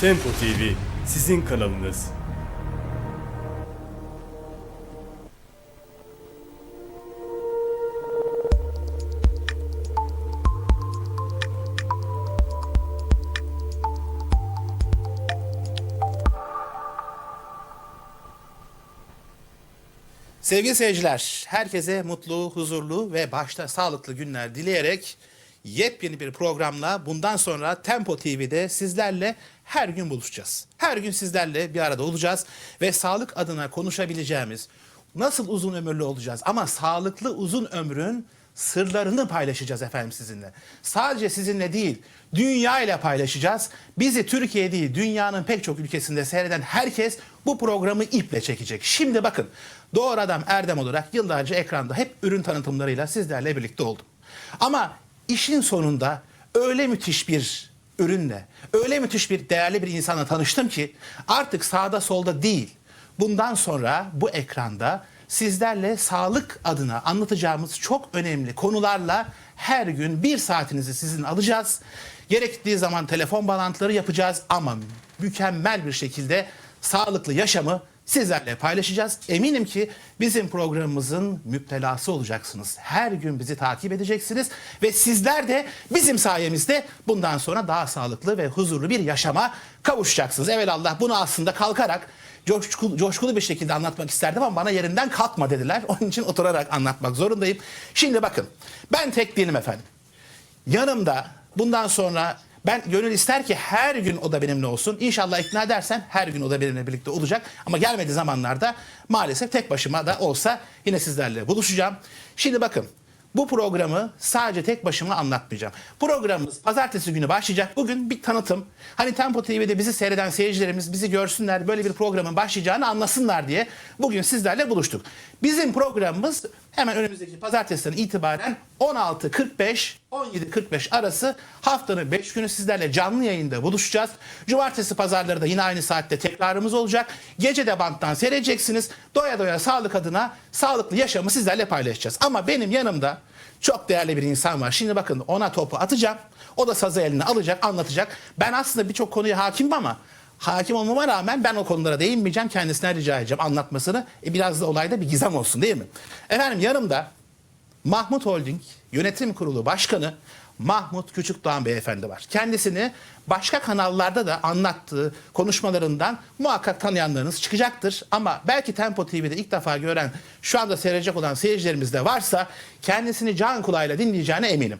Tempo TV sizin kanalınız. Sevgili seyirciler, herkese mutlu, huzurlu ve başta sağlıklı günler dileyerek yepyeni bir programla bundan sonra Tempo TV'de sizlerle her gün buluşacağız. Her gün sizlerle bir arada olacağız ve sağlık adına konuşabileceğimiz, nasıl uzun ömürlü olacağız ama sağlıklı uzun ömrün sırlarını paylaşacağız efendim sizinle. Sadece sizinle değil, dünya ile paylaşacağız. Bizi Türkiye değil, dünyanın pek çok ülkesinde seyreden herkes bu programı iple çekecek. Şimdi bakın, Doğru Adam Erdem olarak yıllarca ekranda hep ürün tanıtımlarıyla sizlerle birlikte oldum. Ama işin sonunda öyle müthiş bir ürünle, öyle müthiş bir değerli bir insanla tanıştım ki artık sağda solda değil, bundan sonra bu ekranda sizlerle sağlık adına anlatacağımız çok önemli konularla her gün bir saatinizi sizin alacağız. Gerektiği zaman telefon bağlantıları yapacağız ama mükemmel bir şekilde sağlıklı yaşamı sizlerle paylaşacağız. Eminim ki bizim programımızın müptelası olacaksınız. Her gün bizi takip edeceksiniz ve sizler de bizim sayemizde bundan sonra daha sağlıklı ve huzurlu bir yaşama kavuşacaksınız. Evelallah bunu aslında kalkarak coşkulu, coşkulu bir şekilde anlatmak isterdim ama bana yerinden kalkma dediler. Onun için oturarak anlatmak zorundayım. Şimdi bakın ben tek değilim efendim. Yanımda bundan sonra ben gönül ister ki her gün o da benimle olsun. İnşallah ikna edersen her gün o da benimle birlikte olacak. Ama gelmediği zamanlarda maalesef tek başıma da olsa yine sizlerle buluşacağım. Şimdi bakın bu programı sadece tek başıma anlatmayacağım. Programımız pazartesi günü başlayacak. Bugün bir tanıtım. Hani Tempo TV'de bizi seyreden seyircilerimiz bizi görsünler, böyle bir programın başlayacağını anlasınlar diye bugün sizlerle buluştuk. Bizim programımız hemen önümüzdeki pazartesiden itibaren 16.45 17.45 arası haftanın 5 günü sizlerle canlı yayında buluşacağız. Cumartesi pazarları da yine aynı saatte tekrarımız olacak. Gece de banttan seyredeceksiniz. Doya doya sağlık adına sağlıklı yaşamı sizlerle paylaşacağız. Ama benim yanımda çok değerli bir insan var. Şimdi bakın ona topu atacağım. O da sazı eline alacak, anlatacak. Ben aslında birçok konuya hakimim ama hakim olmama rağmen ben o konulara değinmeyeceğim. Kendisine rica edeceğim anlatmasını. E biraz da olayda bir gizem olsun değil mi? Efendim yanımda Mahmut Holding Yönetim Kurulu Başkanı Mahmut Küçükdoğan Beyefendi var. Kendisini başka kanallarda da anlattığı konuşmalarından muhakkak tanıyanlarınız çıkacaktır. Ama belki Tempo TV'de ilk defa gören, şu anda seyredecek olan seyircilerimiz de varsa kendisini can kulağıyla dinleyeceğine eminim.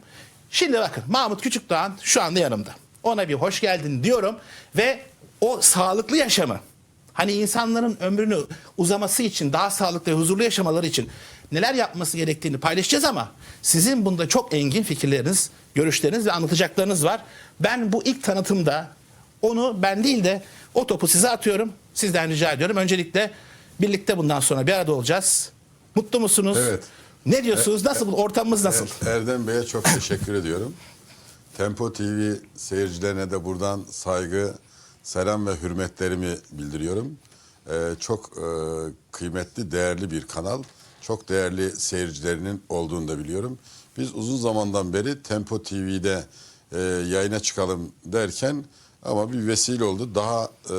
Şimdi bakın Mahmut Küçükdoğan şu anda yanımda. Ona bir hoş geldin diyorum ve o sağlıklı yaşamı Hani insanların ömrünü uzaması için, daha sağlıklı ve huzurlu yaşamaları için neler yapması gerektiğini paylaşacağız ama sizin bunda çok engin fikirleriniz, görüşleriniz ve anlatacaklarınız var. Ben bu ilk tanıtımda onu ben değil de o topu size atıyorum. Sizden rica ediyorum. Öncelikle birlikte bundan sonra bir arada olacağız. Mutlu musunuz? Evet. Ne diyorsunuz? Nasıl? Ortamımız nasıl? Erdem Bey'e çok teşekkür ediyorum. Tempo TV seyircilerine de buradan saygı, selam ve hürmetlerimi bildiriyorum. Ee, çok e, kıymetli, değerli bir kanal. Çok değerli seyircilerinin olduğunu da biliyorum. Biz uzun zamandan beri Tempo TV'de e, yayına çıkalım derken ama bir vesile oldu. Daha e,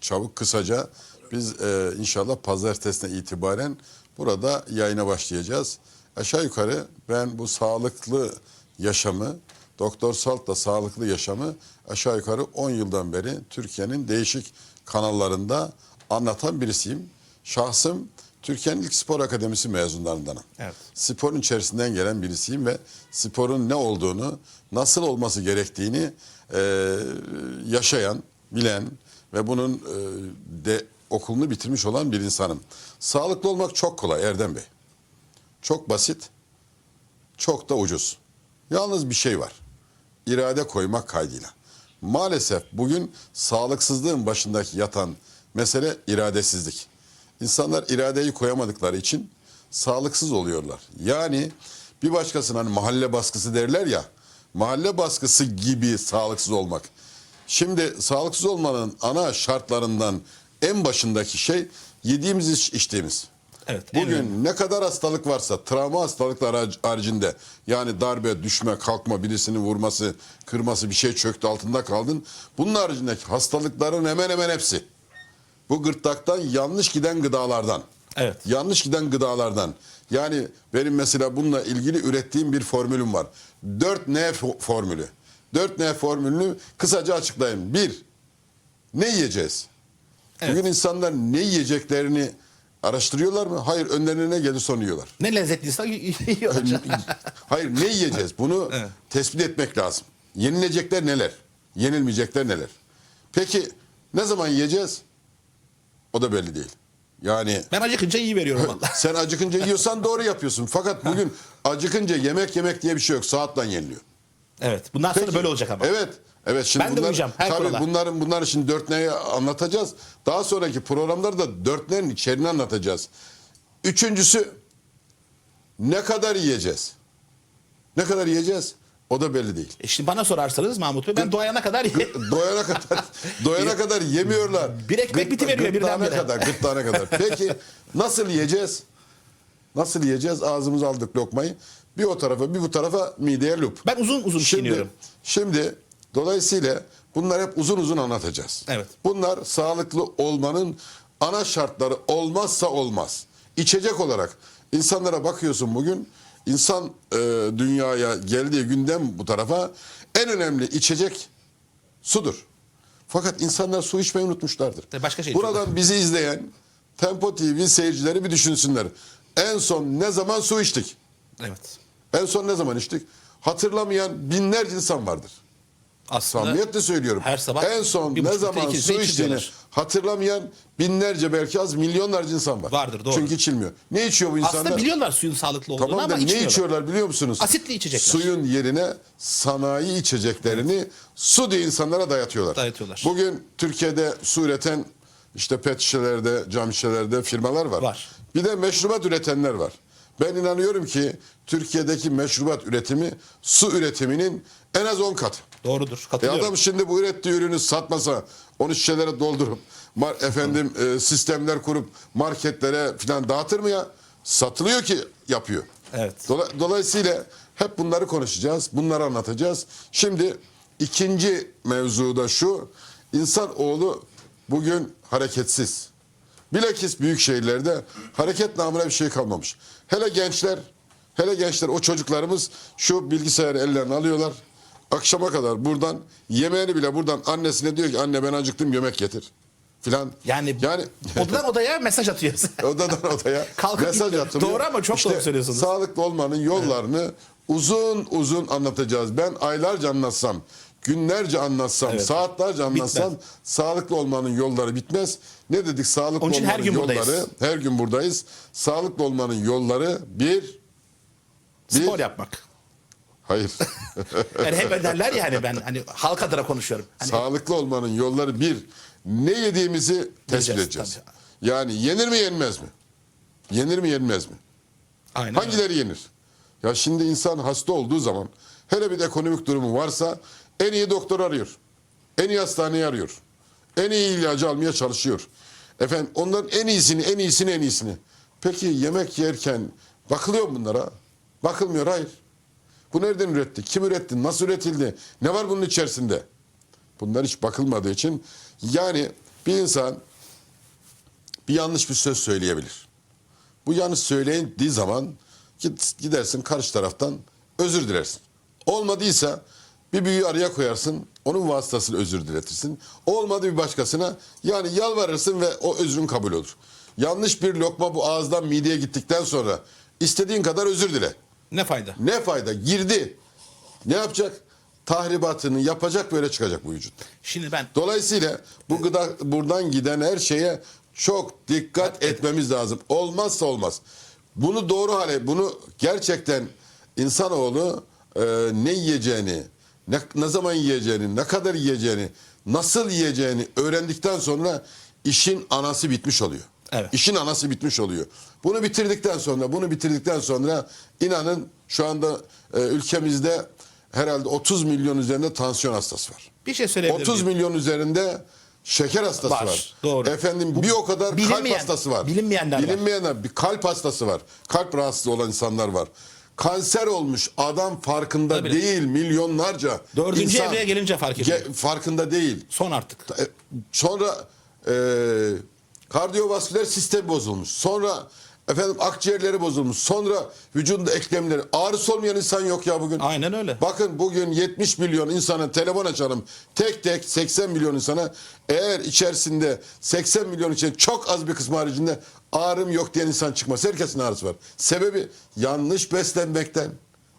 çabuk, kısaca biz e, inşallah pazartesine itibaren burada yayına başlayacağız. Aşağı yukarı ben bu sağlıklı yaşamı, Doktor Salt'la sağlıklı yaşamı aşağı yukarı 10 yıldan beri Türkiye'nin değişik kanallarında anlatan birisiyim. Şahsım Türkiye'nin ilk spor akademisi mezunlarındanım. Evet. Sporun içerisinden gelen birisiyim ve sporun ne olduğunu, nasıl olması gerektiğini e, yaşayan, bilen ve bunun e, de okulunu bitirmiş olan bir insanım. Sağlıklı olmak çok kolay Erdem Bey. Çok basit, çok da ucuz. Yalnız bir şey var. İrade koymak kaydıyla. Maalesef bugün sağlıksızlığın başındaki yatan mesele iradesizlik. İnsanlar iradeyi koyamadıkları için sağlıksız oluyorlar. Yani bir başkasına hani mahalle baskısı derler ya, mahalle baskısı gibi sağlıksız olmak. Şimdi sağlıksız olmanın ana şartlarından en başındaki şey yediğimiz iç, içtiğimiz. Evet, Bugün ne kadar hastalık varsa travma hastalıklar haric- haricinde yani darbe, düşme, kalkma, birisinin vurması, kırması, bir şey çöktü altında kaldın. Bunun haricindeki hastalıkların hemen hemen hepsi. Bu gırtlaktan yanlış giden gıdalardan. Evet. Yanlış giden gıdalardan. Yani benim mesela bununla ilgili ürettiğim bir formülüm var. 4N fo- formülü. 4N formülünü kısaca açıklayayım. Bir, ne yiyeceğiz? Bugün insanlar ne yiyeceklerini araştırıyorlar mı? Hayır, önlerine ne gelir onu yiyorlar. Ne lezzetliyse yiyor hocam. Hayır, ne yiyeceğiz? Bunu Evet. tespit etmek lazım. Yenilecekler neler? Yenilmeyecekler neler? Peki ne zaman yiyeceğiz? O da belli değil. Yani Ben acıkınca iyi veriyorum valla. sen acıkınca yiyorsan doğru yapıyorsun. Fakat bugün acıkınca yemek yemek diye bir şey yok. Saatle yeniliyor. Evet. Bundan sonra Peki. böyle olacak ama. Evet. Evet şimdi Ben de bunlar, uyacağım, her tabii kurala. bunların bunları şimdi dört neyi anlatacağız. Daha sonraki programlarda dörtlerin içeriğini anlatacağız. Üçüncüsü ne kadar yiyeceğiz? Ne kadar yiyeceğiz? O da belli değil. E şimdi bana sorarsanız Mahmut Bey ben doyana kadar ye. Doyana kadar doyana kadar yemiyorlar. Bir ekmek bitiveriyor gırtlağına birdenbire. kadar, gırtlağına kadar. Peki nasıl yiyeceğiz? Nasıl yiyeceğiz? Ağzımıza aldık lokmayı. Bir o tarafa, bir bu tarafa mideye lup. Ben uzun uzun Şimdi, çiğniyorum. şimdi dolayısıyla bunlar hep uzun uzun anlatacağız. Evet. Bunlar sağlıklı olmanın ana şartları olmazsa olmaz. İçecek olarak insanlara bakıyorsun bugün insan e, dünyaya geldiği günden bu tarafa en önemli içecek sudur. Fakat insanlar su içmeyi unutmuşlardır. Tabii başka şey Buradan bizi izleyen Tempo TV seyircileri bir düşünsünler. En son ne zaman su içtik? Evet. En son ne zaman içtik? Hatırlamayan binlerce insan vardır. Aslında Samimiyetle söylüyorum. her sabah en son bir ne buçuk litre, zaman iki su litre içtiğini içiyorlar. hatırlamayan binlerce belki az milyonlarca insan var. Vardır, doğru. Çünkü içilmiyor. Ne içiyor bu insanlar? aslında biliyorlar suyun sağlıklı olduğunu Tamam da ama ne içmiyorlar. içiyorlar biliyor musunuz? Asitli içecekler. Suyun yerine sanayi içeceklerini su diye insanlara dayatıyorlar. Dayatıyorlar. Bugün Türkiye'de su üreten işte pet şişelerde, cam şişelerde firmalar var. Var. Bir de meşrubat üretenler var. Ben inanıyorum ki Türkiye'deki meşrubat üretimi su üretiminin en az 10 katı. Doğrudur. E Katılıyorum. adam şimdi bu ürettiği ürünü satmasa, onu şişelere doldurup, mar- efendim e, sistemler kurup marketlere falan dağıtır mı ya? Satılıyor ki yapıyor. Evet. Dola- dolayısıyla hep bunları konuşacağız, bunları anlatacağız. Şimdi ikinci mevzu da şu, insanoğlu bugün hareketsiz. Bilakis büyük şehirlerde hareket namına bir şey kalmamış. Hele gençler, hele gençler o çocuklarımız şu bilgisayarı ellerine alıyorlar. Akşama kadar buradan yemeğini bile buradan annesine diyor ki anne ben acıktım yemek getir filan. Yani, yani odadan odaya mesaj atıyor. odadan odaya Kalkıp mesaj atılıyor. Doğru ama çok doğru söylüyorsunuz. Sağlıklı olmanın yollarını uzun uzun anlatacağız. Ben aylarca anlatsam, günlerce anlatsam, Evet. saatlerce anlatsam Bitmez. sağlıklı olmanın yolları bitmez. Ne dedik? Sağlıklı Onun için olmanın her gün yolları buradayız. her gün buradayız. Sağlıklı olmanın yolları bir Spor Bir- yapmak. hayır. Yani hep derler ya hani ben hani halk adına konuşuyorum. Hani Sağlıklı olmanın yolları bir ne yediğimizi tespit edeceğiz. Yani yenir mi yenmez mi? Yenir mi yenmez mi? aynen öyle. Hangileri yenir? Ya şimdi insan hasta olduğu zaman hele bir de ekonomik durumu varsa en iyi doktor arıyor. En iyi hastaneyi arıyor. En iyi ilacı almaya çalışıyor. Efendim onların en iyisini, en iyisini, en iyisini. Peki yemek yerken bakılıyor bunlara? Bakılmıyor, hayır. Bu nereden üretti? Kim üretti? Nasıl üretildi? Ne var bunun içerisinde? Bunlar hiç bakılmadığı için yani bir insan bir yanlış bir söz söyleyebilir. Bu yanlış söylediği zaman git, gidersin karşı taraftan özür dilersin. Olmadıysa bir büyüğü araya koyarsın, onun vasıtasıyla özür diletirsin. Olmadı bir başkasına yani yalvarırsın ve o özrün kabul olur. Yanlış bir lokma bu ağızdan mideye gittikten sonra istediğin kadar özür dile. Ne fayda? Ne fayda? Girdi. Ne yapacak? Tahribatını yapacak böyle çıkacak bu vücut. Şimdi ben Dolayısıyla bu gıda buradan giden her şeye çok dikkat etmemiz lazım. Olmazsa olmaz. Bunu doğru hale, bunu gerçekten insanoğlu e, ne yiyeceğini, ne, ne zaman yiyeceğini, ne kadar yiyeceğini, nasıl yiyeceğini öğrendikten sonra işin anası bitmiş oluyor. Evet. İşin anası bitmiş oluyor. Bunu bitirdikten sonra, bunu bitirdikten sonra inanın şu anda e, ülkemizde herhalde 30 milyon üzerinde tansiyon hastası var. bir şey söyleyebilir 30 miyim? milyon üzerinde Şeker hastası var. Var, doğru. Efendim bir o kadar kalp bilinmeyen- hastası var. bilinmeyenler var. Bilinmeyenler, bir kalp hastası var. Kalp rahatsızlığı olan insanlar var. Kanser olmuş adam farkında Tabii. değil milyonlarca Dördüncü insan evreye gelince fark ediyor. ge- farkında değil. Son artık. E, Sonra e, kardiyovasküler sistem bozulmuş. Sonra efendim akciğerleri bozulmuş. Sonra vücudunda eklemleri. Ağrısı olmayan insan yok ya bugün. Aynen öyle. Bakın bugün 70 milyon insana telefon açalım. Tek tek 80 milyon insana eğer içerisinde 80 milyon için çok az bir kısmı haricinde ağrım yok diyen insan çıkmaz. Herkesin ağrısı var. Sebebi yanlış beslenmekten.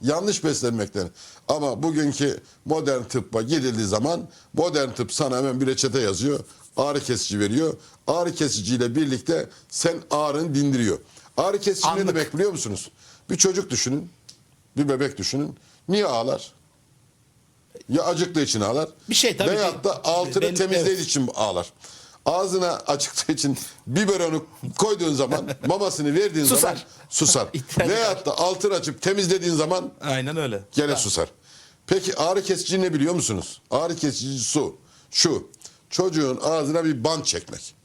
Yanlış beslenmekten. Ama bugünkü modern tıbba gidildiği zaman modern tıp sana hemen bir reçete yazıyor. Ağrı kesici veriyor. Ağrı kesiciyle birlikte sen ağrını dindiriyor. Ağrı kesici ne demek biliyor musunuz? Bir çocuk düşünün. Bir bebek düşünün. Niye ağlar? Ya acıktığı için ağlar. Bir şey tabii Veyahut da altını belli- temizlediği evet. için ağlar. Ağzına acıktığı için biberonu koyduğun zaman mamasını verdiğin Susar. zaman susar. Veyahut da altını açıp temizlediğin zaman Aynen öyle. gene susar. Peki ağrı kesici ne biliyor musunuz? Ağrı kesici su. Şu. Çocuğun ağzına bir bant çekmek.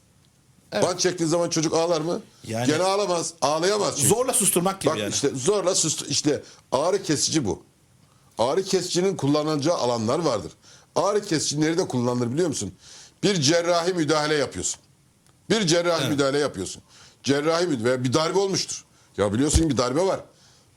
Bant çektiğin zaman çocuk ağlar mı? Yani- Gene ağlamaz. Ağlayamaz çünkü. Zorla susturmak gibi Bak yani. işte zorla sus işte ağrı kesici bu. Ağrı kesicinin kullanılacağı alanlar vardır. Ağrı kesici nerede kullanılır biliyor musun? Bir cerrahi müdahale yapıyorsun. Bir cerrahi müdahale yapıyorsun. Cerrahi müdahale veya bir darbe olmuştur. Ya biliyorsun bir darbe var.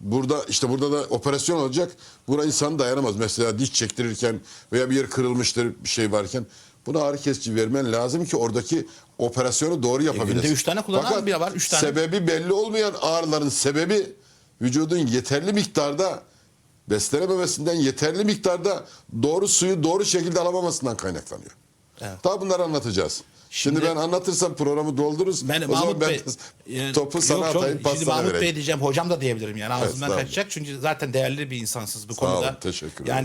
Burada işte burada da operasyon olacak. Buna insan dayanamaz. Mesela diş çektirirken veya bir yer kırılmıştır bir şey varken buna ağrı kesici vermen lazım ki oradaki operasyonu doğru yapabilesin. E, günde üç tane kullanan Fakat bile var, üç tane. Sebebi belli olmayan ağrıların sebebi vücudun yeterli miktarda beslenememesinden yeterli miktarda doğru suyu doğru şekilde alamamasından kaynaklanıyor. Evet. Daha bunları anlatacağız. Şimdi, Şimdi- ben anlatırsam programı doldururuz. Ben o zaman Mahmut ben Bey yani- topu sana Yok, atayım, pas Şimdi Mahmut Bey vereyim. diyeceğim, hocam da diyebilirim yani ağzımdan Estağfurullah. kaçacak. Çünkü zaten değerli bir insansınız bu Sağ konuda. olun, teşekkür ederim.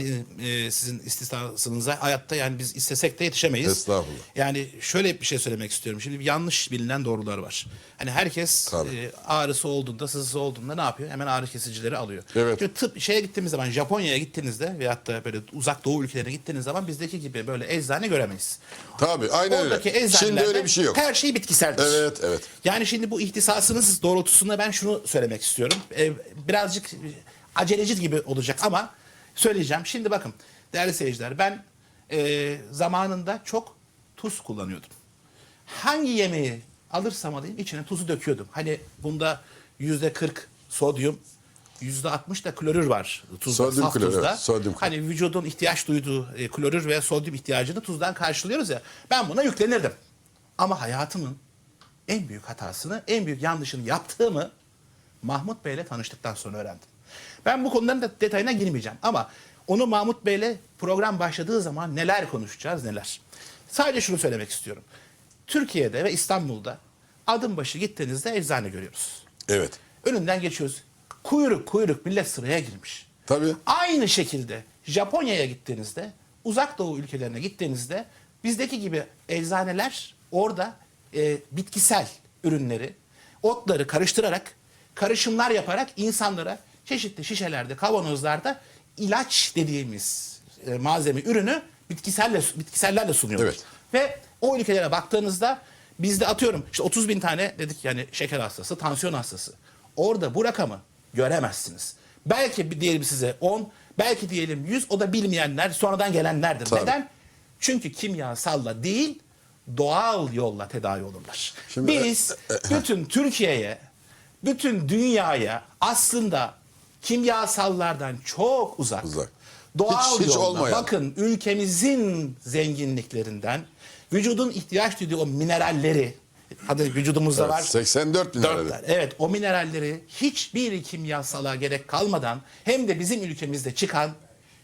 Yani e, sizin istisnasınıza hayatta yani biz istesek de yetişemeyiz. Estağfurullah. Yani şöyle bir şey söylemek istiyorum. Şimdi yanlış bilinen doğrular var. Hani herkes Tabii. e, ağrısı olduğunda, sızısı olduğunda ne yapıyor? Hemen ağrı kesicileri alıyor. Evet. Şimdi tıp şeye gittiğimiz zaman Japonya'ya gittiğinizde veyahut da böyle uzak doğu ülkelerine gittiğiniz zaman bizdeki gibi böyle eczane göremeyiz. Tabii aynen Oradaki öyle. Şimdi öyle bir şey yok. Her şey bitkiseldir. Evet, evet. Yani şimdi bu ihtisasınız doğrultusunda ben şunu söylemek istiyorum. Ee, birazcık aceleci gibi olacak ama söyleyeceğim. Şimdi bakın değerli seyirciler ben e, zamanında çok tuz kullanıyordum. Hangi yemeği alırsam alayım içine tuzu döküyordum. Hani bunda yüzde 40 sodyum, yüzde 60 da klorür var tuzda, Sodyum saf klorür, tuzda. sodyum klorür. Hani vücudun ihtiyaç duyduğu e, klorür ve sodyum ihtiyacını tuzdan karşılıyoruz ya. Ben buna yüklenirdim. Ama hayatımın en büyük hatasını, en büyük yanlışını yaptığımı Mahmut Bey'le tanıştıktan sonra öğrendim. Ben bu konuların da detayına girmeyeceğim ama onu Mahmut Bey'le program başladığı zaman neler konuşacağız neler. Sadece şunu söylemek istiyorum. Türkiye'de ve İstanbul'da adım başı gittiğinizde eczane görüyoruz. Evet. Önünden geçiyoruz. Kuyruk kuyruk millet sıraya girmiş. Tabii. Aynı şekilde Japonya'ya gittiğinizde, uzak doğu ülkelerine gittiğinizde bizdeki gibi eczaneler orada e, bitkisel ürünleri, otları karıştırarak, karışımlar yaparak insanlara çeşitli şişelerde, kavanozlarda ilaç dediğimiz e, malzeme ürünü bitkiselle bitkisellerle sunuyorlar. Evet. Ve o ülkelere baktığınızda bizde atıyorum işte 30 bin tane dedik yani şeker hastası, tansiyon hastası. Orada bu rakamı göremezsiniz. Belki diyelim size 10, belki diyelim 100 o da bilmeyenler sonradan gelenlerdir. Tabii. Neden? Çünkü kimyasalla değil doğal yolla tedavi olurlar. Şimdi- Biz bütün Türkiye'ye, bütün dünyaya aslında kimyasallardan çok uzak. Uzak. Doğal Hiç- hiç yolla olmayan. bakın ülkemizin zenginliklerinden vücudun ihtiyaç duyduğu o mineralleri hadi vücudumuzda Evet, var. 84 bin Dört lira. tane. Evet o mineralleri hiçbir kimyasala gerek kalmadan hem de bizim ülkemizde çıkan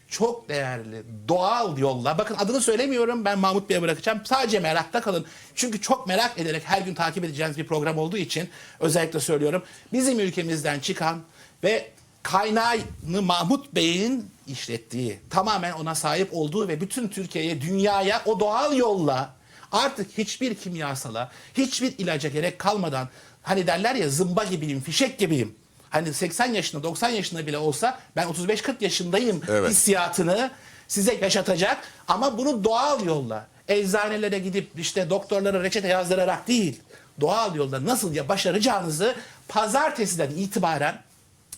çok değerli doğal yolla bakın adını söylemiyorum ben Mahmut Bey'e bırakacağım sadece merakta kalın çünkü çok merak ederek her gün takip edeceğiniz bir program olduğu için özellikle söylüyorum bizim ülkemizden çıkan ve kaynağını Mahmut Bey'in işlettiği tamamen ona sahip olduğu ve bütün Türkiye'ye dünyaya o doğal yolla artık hiçbir kimyasala, hiçbir ilaca gerek kalmadan hani derler ya zımba gibiyim, fişek gibiyim. Hani 80 yaşında, 90 yaşında bile olsa ben 35-40 yaşındayım Evet. hissiyatını size yaşatacak ama bunu doğal yolla eczanelere gidip işte doktorlara reçete yazdırarak değil, doğal yolda nasıl ya başaracağınızı pazartesiden itibaren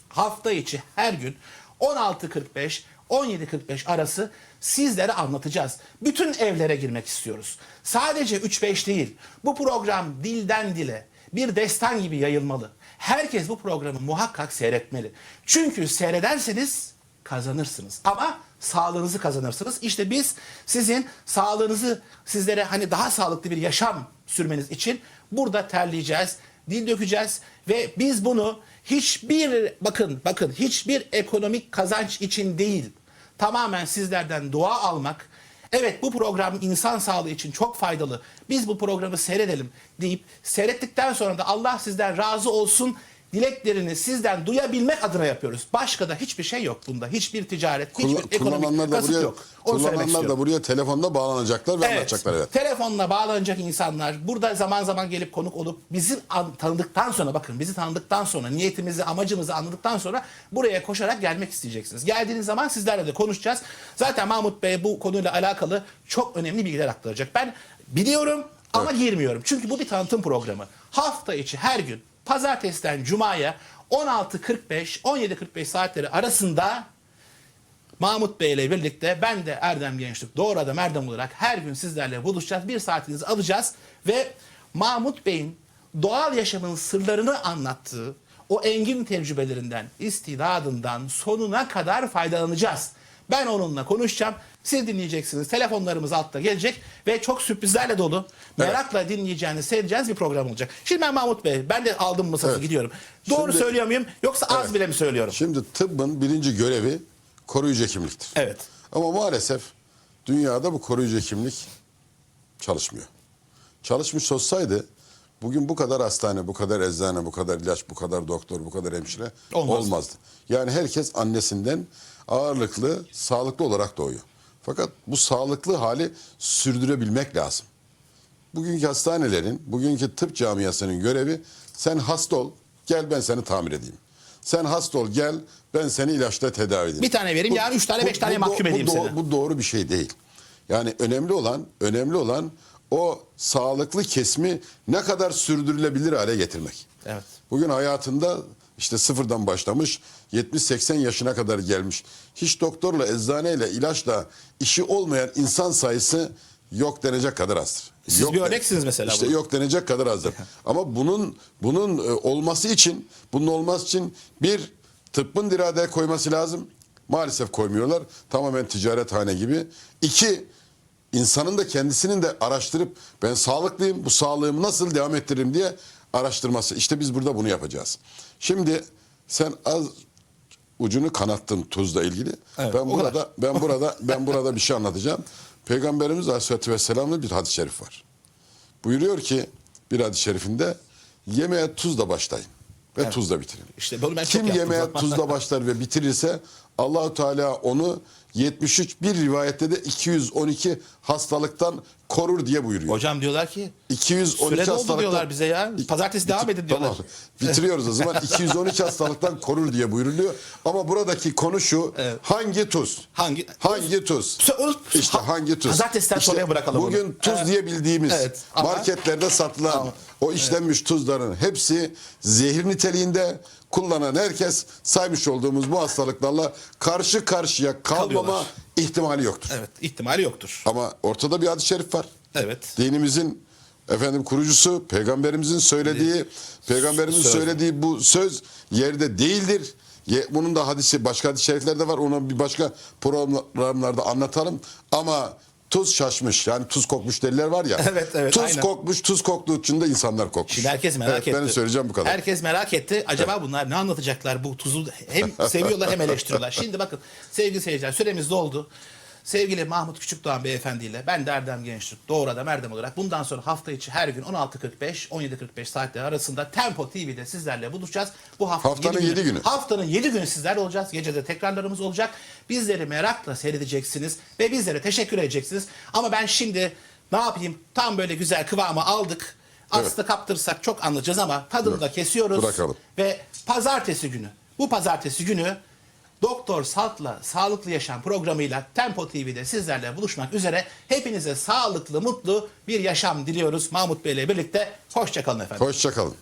hafta içi her gün 16.45 17.45 arası sizlere anlatacağız. Bütün evlere girmek istiyoruz. Sadece 3-5 değil. Bu program dilden dile bir destan gibi yayılmalı. Herkes bu programı muhakkak seyretmeli. Çünkü seyrederseniz kazanırsınız. Ama sağlığınızı kazanırsınız. İşte biz sizin sağlığınızı sizlere hani daha sağlıklı bir yaşam sürmeniz için burada terleyeceğiz, dil dökeceğiz ve biz bunu hiçbir bakın bakın hiçbir ekonomik kazanç için değil. Tamamen sizlerden dua almak. Evet bu program insan sağlığı için çok faydalı. Biz bu programı seyredelim deyip seyrettikten sonra da Allah sizden razı olsun dileklerini sizden duyabilmek adına yapıyoruz. Başka da hiçbir şey yok bunda. Hiçbir ticaret, Kullan- hiçbir ekonomik kasıt buraya, yok. Onu kullananlar da buraya telefonda bağlanacaklar ve Evet. anlatacaklar. Evet. Telefonla bağlanacak insanlar burada zaman zaman gelip konuk olup bizi an- tanıdıktan sonra bakın bizi tanıdıktan sonra niyetimizi amacımızı anladıktan sonra buraya koşarak gelmek isteyeceksiniz. Geldiğiniz zaman sizlerle de konuşacağız. Zaten Mahmut Bey bu konuyla alakalı çok önemli bilgiler aktaracak. Ben biliyorum ama girmiyorum. Çünkü bu bir tanıtım programı. Hafta içi her gün pazartesiden cumaya 16.45-17.45 saatleri arasında Mahmut Bey ile birlikte ben de Erdem Gençlik Doğru Adam Erdem olarak her gün sizlerle buluşacağız. Bir saatinizi alacağız ve Mahmut Bey'in doğal yaşamın sırlarını anlattığı o engin tecrübelerinden, istidadından sonuna kadar faydalanacağız. Ben onunla konuşacağım. Siz dinleyeceksiniz. Telefonlarımız altta gelecek ve çok sürprizlerle dolu. Merakla dinleyeceğiniz, seyredeceğiniz bir program olacak. Şimdi ben Mahmut Bey, ben de aldım masası Evet. gidiyorum. Doğru Şimdi- söylüyor muyum yoksa az Evet. bile mi söylüyorum? Şimdi tıbbın birinci görevi koruyucu hekimliktir. Evet. Ama maalesef dünyada bu koruyucu hekimlik çalışmıyor. Çalışmış olsaydı bugün bu kadar hastane, bu kadar eczane, bu kadar ilaç, bu kadar doktor, bu kadar hemşire Olmazdı. olmazdı. Yani herkes annesinden ağırlıklı, sağlıklı olarak doğuyor. Fakat bu sağlıklı hali sürdürebilmek lazım. Bugünkü hastanelerin, bugünkü tıp camiasının görevi sen hasta ol, gel ben seni tamir edeyim. Sen hasta ol, gel ben seni ilaçla tedavi edeyim. Bir tane vereyim, yarın üç tane, beş tane mahkum do- edeyim bu, seni. Bu doğru bir şey değil. Yani önemli olan, önemli olan o sağlıklı kesimi ne kadar sürdürülebilir hale getirmek. Evet. Bugün hayatında işte sıfırdan başlamış 70-80 yaşına kadar gelmiş. Hiç doktorla, eczaneyle, ilaçla işi olmayan insan sayısı yok denecek kadar azdır. Siz Yok bir örneksiniz mesela İşte bunun. yok denecek kadar azdır. Ama bunun bunun e, olması için, bunun olması için bir tıbbın iradeye koyması lazım. Maalesef koymuyorlar. Tamamen ticarethane gibi. İki, insanın da kendisinin de araştırıp ben sağlıklıyım, bu sağlığımı nasıl devam ettiririm diye araştırması. İşte biz burada bunu yapacağız. Şimdi sen az ucunu kanattın tuzla ilgili. Evet, ben burada kadar. ben burada ben burada bir şey anlatacağım. Peygamberimiz Aleyhisselatü Vesselam'ın bir hadis-i şerif var. Buyuruyor ki bir hadis-i şerifinde yemeğe tuzla başlayın ve tuzla bitirin. İşte bunu ben Kim yemeğe tuzla başlar ve bitirirse Allahu Teala onu 73 bir rivayette de 212 hastalıktan korur diye buyuruyor. Hocam diyorlar ki 212 Süre hastalıktan diyorlar bize ya. Pazartesi devam edin diyorlar. Tamam. Bitiriyoruz o zaman. 212 hastalıktan korur diye buyuruluyor. Ama buradaki konu şu. Hangi tuz? Hangi- Hangi tuz? İşte Ha- hangi tuz? Pazartesiden İşte sonraya bırakalım Bugün onu. tuz Evet. diye bildiğimiz Evet, ama- marketlerde satılan Ama- o işlenmiş tuzların hepsi zehir niteliğinde kullanan herkes saymış olduğumuz bu hastalıklarla karşı karşıya kalmama Kalıyorlar. ihtimali yoktur. Evet ihtimali yoktur. Ama ortada bir hadis-i şerif var. Evet. Dinimizin efendim kurucusu peygamberimizin söylediği peygamberimizin Söz. söylediği bu söz yerde değildir. Bunun da hadisi başka hadis-i şerifler de var. Onu bir başka programlarda anlatalım. Ama tuz şaşmış. Yani tuz kokmuş deliler var ya. Evet, evet, Tuz aynen. kokmuş, tuz koktuğu için de insanlar kokmuş. Şimdi herkes merak evet, etti. Benim söyleyeceğim bu kadar. Herkes merak etti. Acaba bunlar ne anlatacaklar? Bu tuzu hem seviyorlar hem eleştiriyorlar. Şimdi bakın sevgili seyirciler süremiz doldu. Sevgili Mahmut Küçükdoğan beyefendiyle ben de Erdem Gençlik doğru adam Erdem olarak bundan sonra hafta içi her gün 16.45-17.45 saatleri arasında Tempo TV'de sizlerle buluşacağız. Bu hafta Haftanın yedi günü. Haftanın 7 günü sizlerle olacağız. Gecede tekrarlarımız olacak. Bizleri merakla seyredeceksiniz ve bizlere teşekkür edeceksiniz. Ama ben şimdi ne yapayım? Tam böyle güzel kıvamı aldık. Aslında kaptırsak çok anlayacağız ama tadını da kesiyoruz. bırakalım. Ve pazartesi günü, bu pazartesi günü Doktor Salt'la Sağlıklı Yaşam programıyla Tempo TV'de sizlerle buluşmak üzere. Hepinize sağlıklı, mutlu bir yaşam diliyoruz. Mahmut Bey ile birlikte. Hoşçakalın efendim. Hoşçakalın.